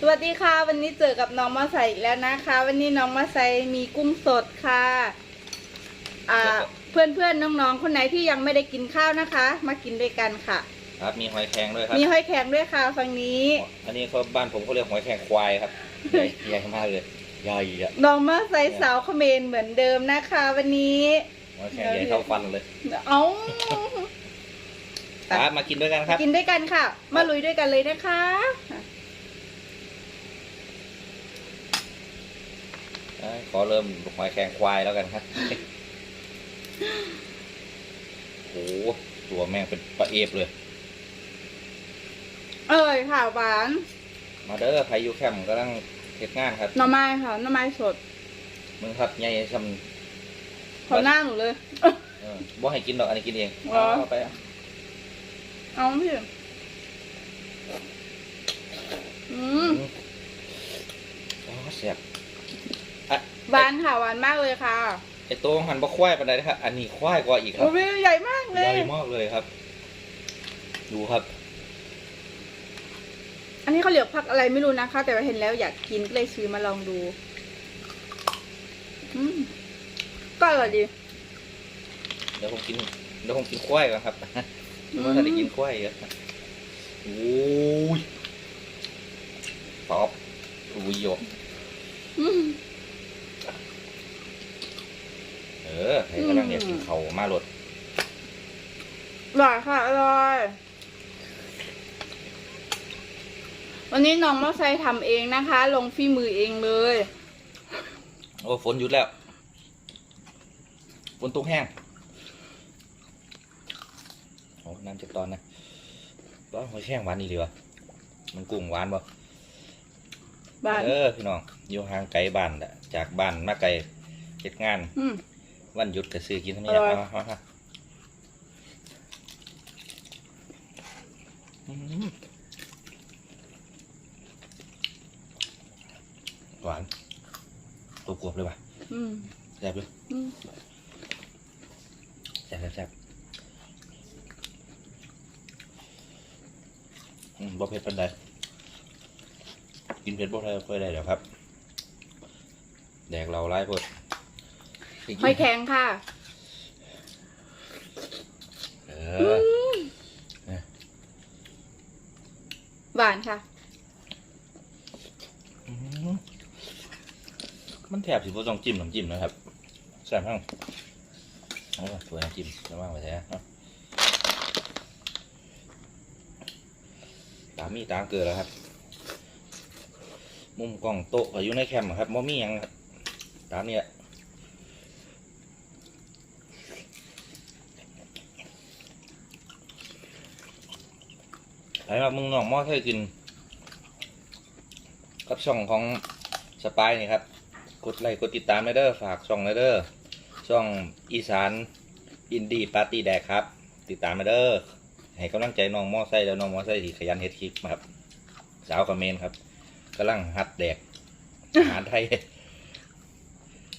สวัสดีค่ะ วันนี้เจอกับน้องมาใส่อีกแล้วนะคะ วันนี้น้องมาใส่มีกุ้งสดค่ะ อ่า เพื่อนเพื่อนๆน้องๆคนไหนที่ยังไม่ได้กินข้าวนะคะ มากินด้วยกันค่ะ ครับมีหอยแครงด้วยครับมีหอยแครงด้วยค่ะฝั่งนี้ อันนี้เขาบ้านผมเขาเรียกหอยแครงควายครับใหญ่ใหญ่มากเลยใหญ่อะน้องมาใส่สาวเขมรเหมือนเดิมนะคะ วันนี้หอยแครงใหญ่เท่าฟันเลย เอาครับมากินด้วยกันครับ กินด้วยกันค่ะ มาลุยด้วยกันเลยนะคะ อ่า ขอเริ่มหอยแครงควายแล้วกันครับโอ้โหตัวแม่งเป็นปลาเอฟเลย เอ้ยค่ะหวาน มาเด้อไพยูแคมป์กำลังเฮ็ดงานครับหน่อไม้ค่ะหน่อไม้สดมึงครับใหญ่ซขอหน้าหนูเลยำเออบ่ให้กินดอกอันนี้กินเองอ๋อเอาไปอะเอาพี่อืมอ๋อแซ่บอะ หวานค่ะหวานมากเลยค่ะไอตัวหันบ่ควายปานใดนะครับอันนี้ควายกว่าอีกครัโอ้บยใหญ่มากเลใหยญ่มากเลยครับ ดูครับ อันนี้เขาเรียกผักอะไรไม่รู้นะคะ แต่ว่าเห็นแล้วอยากกินก็เลยซื้อมาลองดู อืมก็อร่อยดี เดี๋ยวผมกินเดี๋ยวผมกินควายก่อนครับอืมเมื่อทันได้กินควายเยอะโอ้ยป๊อบอุ้ยโย อืม เออให้กำลังอยากกินเขาวมาหลดอร่อยค่ะอร่อย วันนี้น้องมอไซค์ทำเองนะคะ ลงฝีมือเองเลย โอ้ฝนหยุดแล้วฝนตกแห้งโอ้น้ำจากตอนนะบ้าหอยแช่งหวานอีหลีวะมันกุ้งหวานบ่บ้านเออพี่น้องอยู่ห่างไกลบ้านแหละจากบ้านมาไกลเฮ็ดงาน อืม วันหยุดก็ซื้อกินเท่านี้อร่อย เอาเอาเอาอืมหวานตัวกรวบเลยว่ะอืมแซ่บเลยอืมแซ่บแซ่บแซ่บอืมบ่เผ็ดปานใดกินเผ็ดบ่ได้ค่อยได้เดี๋ยวครับ แดกเราไล่พด หอยแข็งค่ะ เออือมหวานค่ะ อืมมันแทบสิบ่ต้องจิ้มน้ำจิ้มนะครับแซ่บทั้งเอาล่ะตัวน้ำจิ้มระวังไว้แท้เนาะตามมีตามเกิดแล้วครับ มุมกล้องโต๊ะก็อยู่ในแคมป์อะครับมมีหยังครับตามนี้แหละ ไอ้มามึงน้องหมอเคยกิน กับช่องของสปายนี่ครับ กดไลค์กดติดตามเลยเด้อฝากช่องเลยเด้อช่องอีสานอินดี้ปาร์ตี้แดกครับ ติดตามมาเด้อให้กำลังใจน้องมอไซค์แล้วน้องมอไซค์ที่ขยันเฮ็ดคลิปมาครับ สาวกับเมนครับกำลังหัดแดกอาหารไทย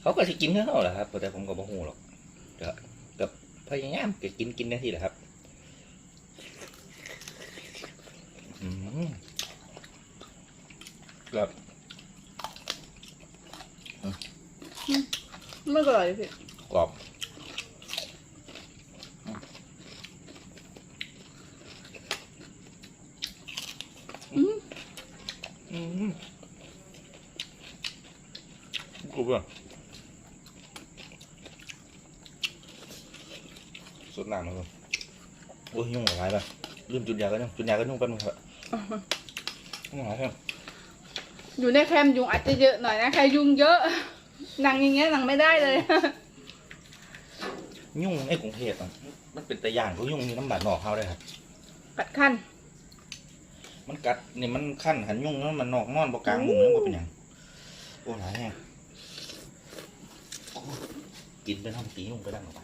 เขาก็สิกินเท่าแหละครับแต่ผมก็บ่ฮู้หรอกก็ก็พยายามก็กินกินได้ที่แหละครับ อืมครับไม่อร่อยเลยพี่กรอบอืมกรุบอะสดน้ำเลยโอ้ยยุ่งอะไรป่ะลืมจุดยาก็ยุ่งจุดยาก็ยุ่งแป๊บนึงครับ ยุ่งอะไรครับอยู่ในแคมป์ยุงอาจจะเยอะหน่อยนะใครยุงเยอะหนังอย่างเงี้ยหนังไม่ได้เลย ยุ่งในกรุงเทพอะมันเป็นตะย่างเขายุ่งมีน้ำบาดหนอกเขาได้ครับ กัดขั้นมันกัดนี่มันขั้นหันยุ่งแล้วมันนอกนอนบกลางมุ้งแล้วบ่เป็นหยังโอ้หลายแฮงโอ้กินไปน้ำตียุ่งไปนั่งออกไป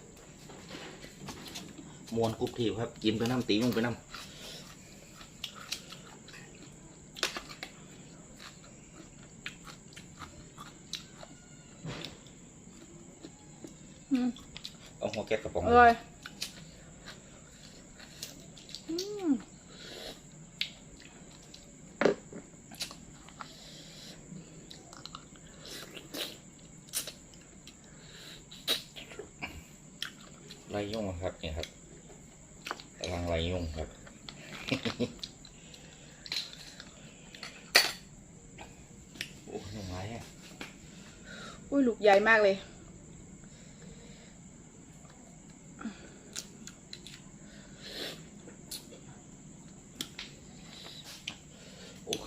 มวนกรุบทีบครับ กินไปน้ำตียุ่งไปน้ำ เอาหัวแก๊กระป๋องอร่อยไรยุ่งครับเนี่ยครับกำลังไรยุ่งครับโอ้ยหนุ่มไรอะอุ้ยลูกใหญ่มากเลย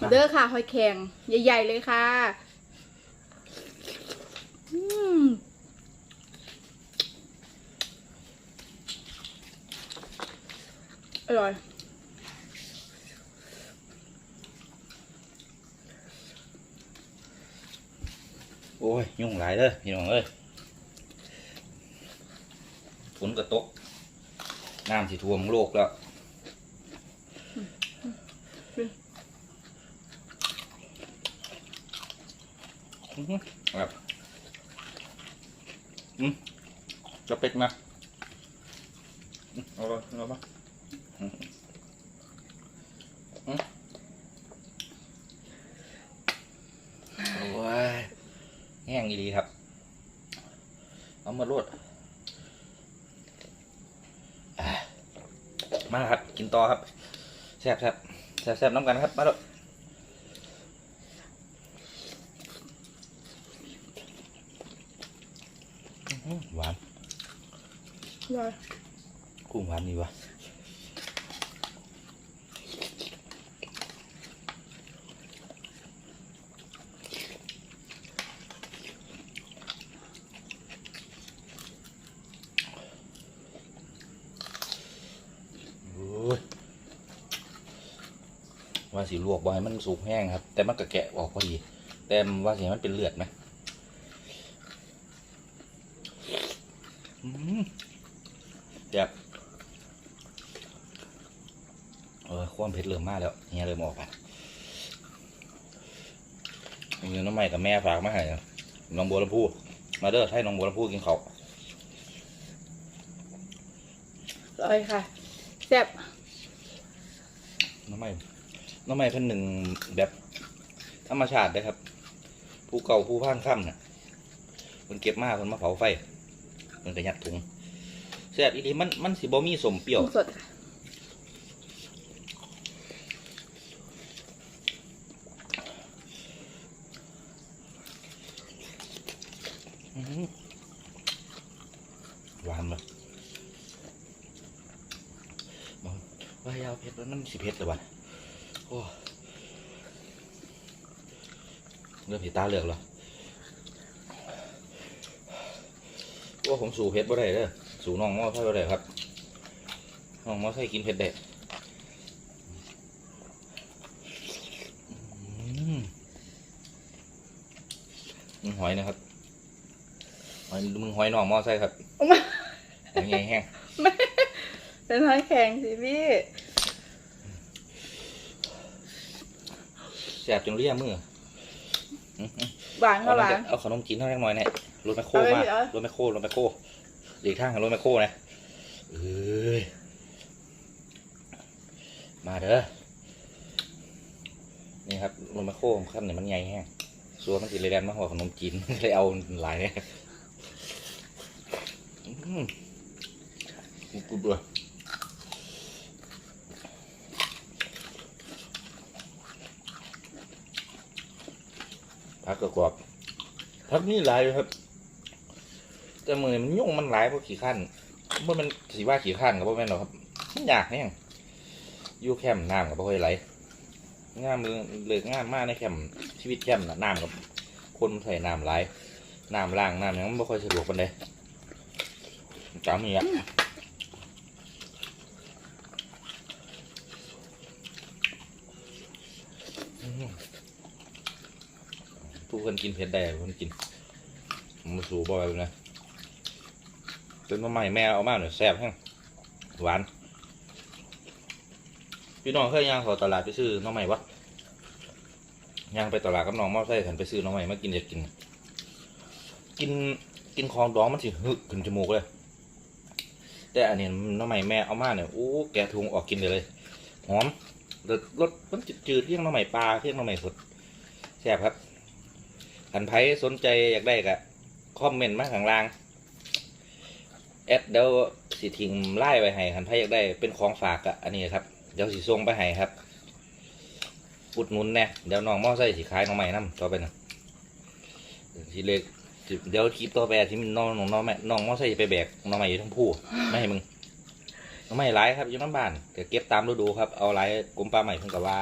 มาเด้อค่ะหอยแข็งใหญ่ ๆ เลยค่ะอร่อยโอ้ย ยุ่งหลายเด้อพี่น้องเอ้ยฝนกระตกน้ำสิท่วมโลกแล้ว อืมครับอืมจะเป็ดมาอืมเอาไปเอาไปอืมอืมโอ้ยแห้งดีครับ เอามาลวดมาครับ กินต่อครับแซ่บแซ่บแซ่บแซ่บน้ำกันครับ มาแล้ว อื้อหือหวานอร่อยกุ้งหวานดีวะโอ้ยว่าสิลวกบ่ให้มันสุกแห้งครับ แต่มันก็แกะออกพอดีแต่ว่าสิให้มันเป็นเลือดไหมอืม เจ็บเออความเผ็ดเริ่มมาแล้วเฮียเริ่มออกอะมีน้ำใหม่กับแม่ฝากมาให้น้องบัวลำพูมาเด้อให้น้องบัวลำพูกินเขาวอร่อยค่ะแซ่บน้ำใหม่น้ำใหม่เพิ่นหนึ่งแบบธรรมชาติเลยครับ ผู้เก่าผู้พ่านค่ำน่ะเพิ่นเก็บมาเพิ่นมาเผาไฟเพิ่นก็ยัดถุง แซ่บอีหลีมันมันสิบ่มีสมเปรี้ยวกุ้งสดค่ะอื้อหือหวานเลยบอกว่ายาวเผ็ดแล้วมันสิเผ็ดเลยวะโอ้เริ่มสีตาเหลือกแล้วโอ้ผมสู่เผ็ดบ่ได้เด้อ สู่น้องมอไซบ่ได้ครับน้องมอไซกินเผ็ดได้อืมอืมหอยนะครับหอยมึงหอยนองมอไซค์ครับหอยใหญ่แห้งเป็นหอยแข็งสิพี่แสบจนเรียมืออื้อหือหวานเอาค่ะหวานเอาขนมจีนเท่าไหร่หน่อยเนี่ยรถแมคโครเอาไปมาเอารถแมคโครรถแมคโคร หลีกทางกับรถแมคโครนะเอ้ยมาเด้อนี่ครับรถแมคโครขั้นเนี่ยมันใหญ่แห้งส่วนมันสิเลยแดนมาหัวขนมจีนเลยเอาหลายเนี่ยอื้อกูด้วยผักกรอบๆผักนี่หลายครับ แต่มือมันยุ่งมันหลายเพราะขี้ข้านว่ามันสีว่าขี้ข้านกับพวกแม่นหรอครับมันยากเนี่ยอยู่แคมป์น้ำกับพวกไหลงามมือเลิกงามมากในแคมป์ชีวิตแคมป์น่ะน้ำกับคนใส่น้ำหลายน้ำล่างน้ำยังมันไม่ค่อยสะดวกปานใดจำนี่อะผู้คนกินเผ็ดได้คนกินมมาสูบ่อยเลยนะ เป็นมาใหม่แม่เอามาหน่อยแซ่บแห้งหวาน พี่น้องเคยย่างเขาตลาดไปซื้อน้องใหม่วะย่างไปตลาดกับน้องมอไซค์ขันไปซื้อน้องใหม่มากินอยากกิน กินกินของดองมันสิฮึขึ้นจมูกเลย แต่อันนี้น้องใหม่แม่เอามาเนี่ยโอ้แกะทุงออกกินเลยเลยหอมรสรสมันจืดๆเที่ยงน้องใหม่ปลาเที่ยงน้องใหม่สดแซ่บครับขันไผสนใจอยากได้ก็คอมเมนต์มาข้างล่าง แอดเดี๋ยวสิทิ้งไล่ไปให้คันถ้าอยากได้เป็นของฝากอะอันนี้ครับเดี๋ยวสิส่งไปให้ครับอุดนุนแน่เดี๋ยวน้องมอไซค์สิขายน้องใหม่น้ำต่อไปนะทีเล็กเดี๋ยวคลิปต่อไปที่น้องน้องน้องแม่น้องมอไซค์จะไปแบกน้องใหม่อยู่ทั้งผู้ไม่ให้มึงน้องใหม่หลายครับอยู่น้ำบ้านแต่เก็บตามฤดูครับเอาหลายกลมปลาใหม่เพิ่งกับว่า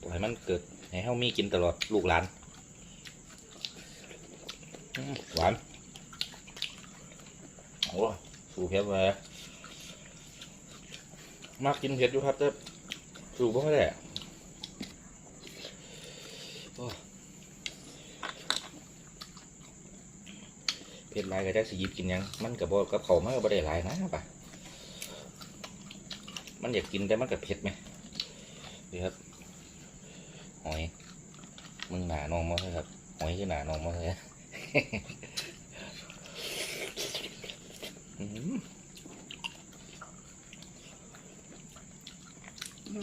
ปล่อยให้มันเกิดให้เฮามีกินตลอดลูกหลานหวาน โอ้สูเผ็ดเลยมากกินเผ็ดอยู่ครับแต่สูบ่ค่อยได้โอ้เผ็ดหลายก็จะสิยิบกินยังมันกับบ่กับเขามันก็บ่ได้หลายนะป่ะมันอยากกินแต่มันกับเผ็ดไหมนี่ครับหอยมึงหนาน้องมาเลยครับหอยคือหนาน้องมาเลย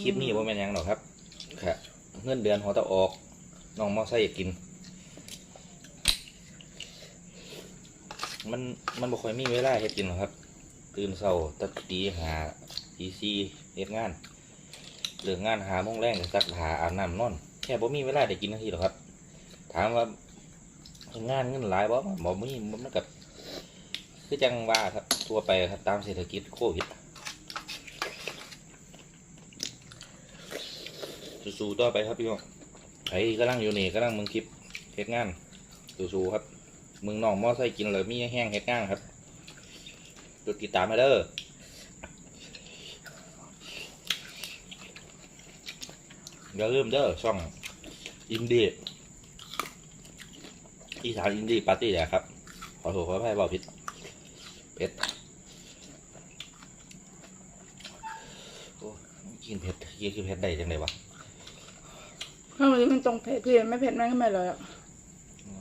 คลิปนี้ว่าเป็นยังหรอกครับค่ะเงินเดือนหัวตะออกน้องมอไซค์อยากกิน มันมันบ่ค่อยมีเวลาเฮ็ดกินหรอกครับ ตื่นเช้าตัดตีหาตีซีเฮ็ดงานเลิกงานหาโมงแรงก็ซักผ้าอาบน้ำนอนแค่บ่มีเวลาได้กินนาทีหรอกครับ ถามว่างานเงินหลายบ่บ่มีมันกับ คือจังว่าครับทั่วไปครับตามเศรษฐกิจโควิดสู้ๆต่อไปครับพี่น้องไอ้กำลังอยู่นี่กำลังมึงคลิปเฮ็ดงานสู้ๆครับ มึงน้องมอไซกินเลยมีแห้งเฮ็ดงานครับกดติดตามมาเด้ออย่าลืมเด้อช่องอินดี้อีสานอินดี้ปาร์ตี้แหละครับ ขอโทษขออภัยเบาผิด เผ็ดโอ้กินเผ็ดกินเผ็ดได้จังเลยวะถ้ามันมันตรงเผ็ดพี่ไม่เผ็ดแม่งก็ไม่เลยอะอ๋อ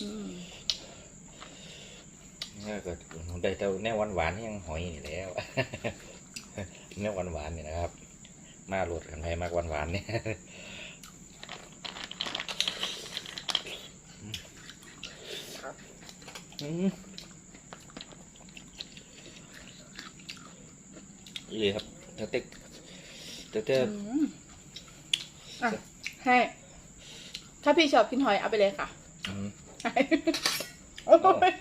อืมนี่ก็ได้แต่แนวหวานๆยังหอยนี่แหล้ว แนวหวานๆนี่นะครับ มาโหลดกันไปมากหวานๆเนี่ย อืมนี่ครับเต้เต้เต้เต้อืมอะให้ ถ้าพี่ชอบกินหอยเอาไปเลยค่ะอืมโอ้ย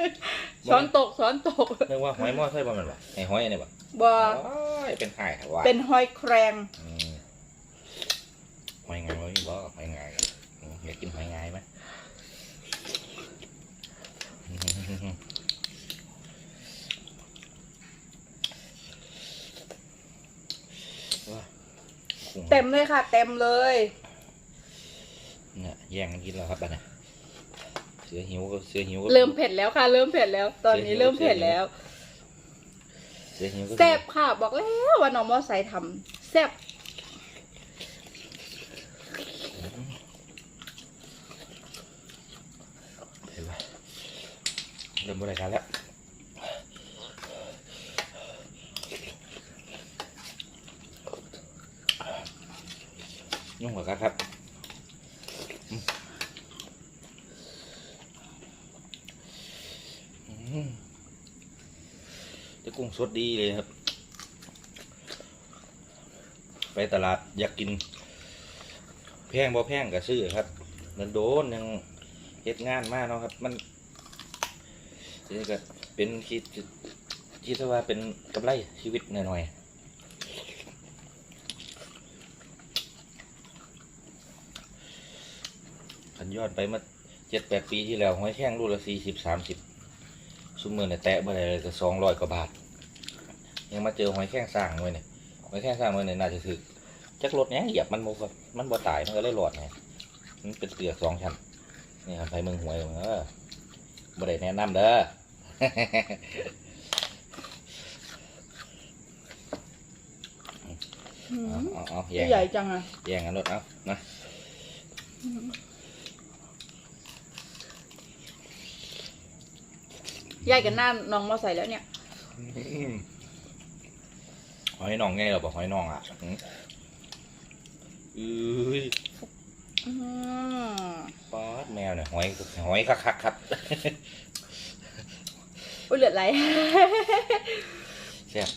ช้อนตกช้อนตกนึกว่าหอยหม้อไส้บ่แมันบ่ไอหอยอันนี้บ่บอโอ้ยเป็นหายว่าเป็นหอยแครงอืมหอยงายบ่มีบ่หอยงายอืมอยากกินหอยงายไหมว้าคุ้ เต็มเลยค่ะ เต็มเลย เนี่ยแย่งกันกินแล้วครับบัดเนี่ยเสือหิวก็เสือหิวก็เริ่มเผ็ดแล้วค่ะ เริ่มเผ็ดแล้ว ตอนนี้เริ่มเผ็ดแล้วเสือหิวก็แซ่บค่ะ บอกแล้วว่าน้องมอไซค์ทำแซ่บ เห็นปะ เริ่มบริการแล้วยุ่งกว่ากันครับอืมแต่กุ้งสดดีเลยครับ ไปตลาดอยากกิน แพงบ่แพงก็ซื้อครับเงินโดนยังเฮ็ดงานมากเนาะครับ มัน นี่ก็เป็นคิดคิดว่าเป็นกำไรชีวิตหน่อยๆขันยอนไปมื่อเจ็ดแปดปีที่แล้วหอยแข้งรูละสี่สิบสามสิบซุมมือเนี่ยแตะเมื่อไรก็สองร้อยกว่าบาท ยังมาเจอหอยแข้งสร้างไว้เนี่ยหอยแข้งสร้างไว้เนี่ยน่าจะถึกจักรถเนี้ยเหยียบมันโมครับมันบ่ตายมันก็เลยหลอดไงมันเป็นเปลือกสองชั้นนี่ครับไปเมืองหวยเออบ่ได้แนะนำเด้อ เอาเอาเอาแย่งใหญ่จังอะแย่งกันรถเอานะใหญ่กันหน้าน้องมอไซค์แล้วเนี่ยหอยน่องไงเราบอกหอยน่องอะอืมอุ้ยอืมป๊อดแมวเนี่ยหอยหอยคักคักๆครับ อุ้ยเลือดไหล แซ่บ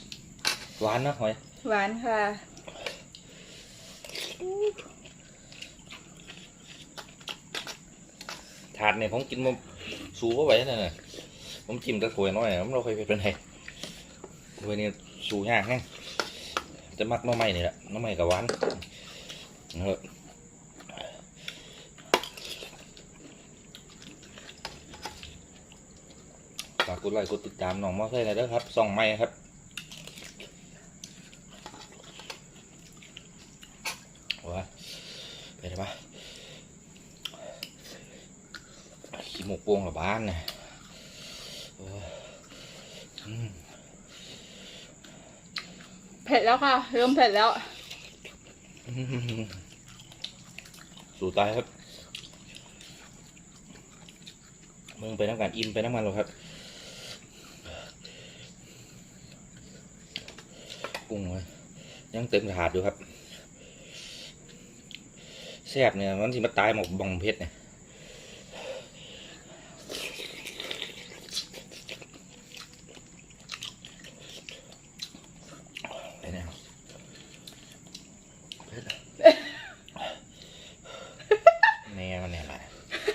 หวานนะหอยหวานค่ะ ถาดเนี่ยผมกินมาสูบไว้นั่นน่ะผมจิ้มแตะถ้วยน้อยผมเราเคยเป็นไงถ้วยนี้สูยากแฮงจะมักหน้อไม้นี่แหละหน้อไม้กับหวานเออฝา กกดไลค์กดติดตามน้องมอไซค์หน่อยเด้อครับส่องไม้ครับว้าไปได้ปะขี้หมกพวงหรือบ้านเนี่ยโอ้ยอืมเผ็ดแล้วค่ะ เริ่มเผ็ดแล้ว สู่ตายครับมึงไปน้ำกันอินไปน้ำมันหรอครับ กุ้งยังเต็มถาดอยู่ครับแซ่บเนี่ยมันสิมาตายหมกบองเพชรเนี่ยไปแนวเพชรอะแน่มันเนี่ยแหละ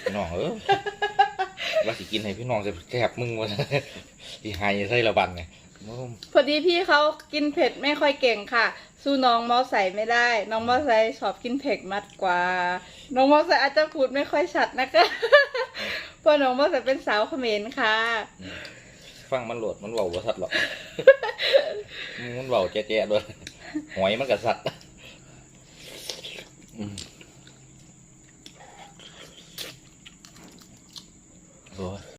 พี่น้องเออว่าสิกินให้พี่น้องจะแคบมึงวะที่ไฮใส่ระบันไง พอดีพี่เขากินเผ็ดไม่ค่อยเก่งค่ะ สู้น้องมอใส่ไม่ได้ น้องมอใส่ชอบกินเผ็ดมากกว่า น้องมอใส่อาจจะพูดไม่ค่อยชัดนะคะเพราะน้องมอใส่เป็นสาวเขมรค่ะ ฟังมันโหลดมันเบาว่าสัตว์หรอก มันเบาแจ๊ะๆด้วยหอยมันกับสัตว์โอ้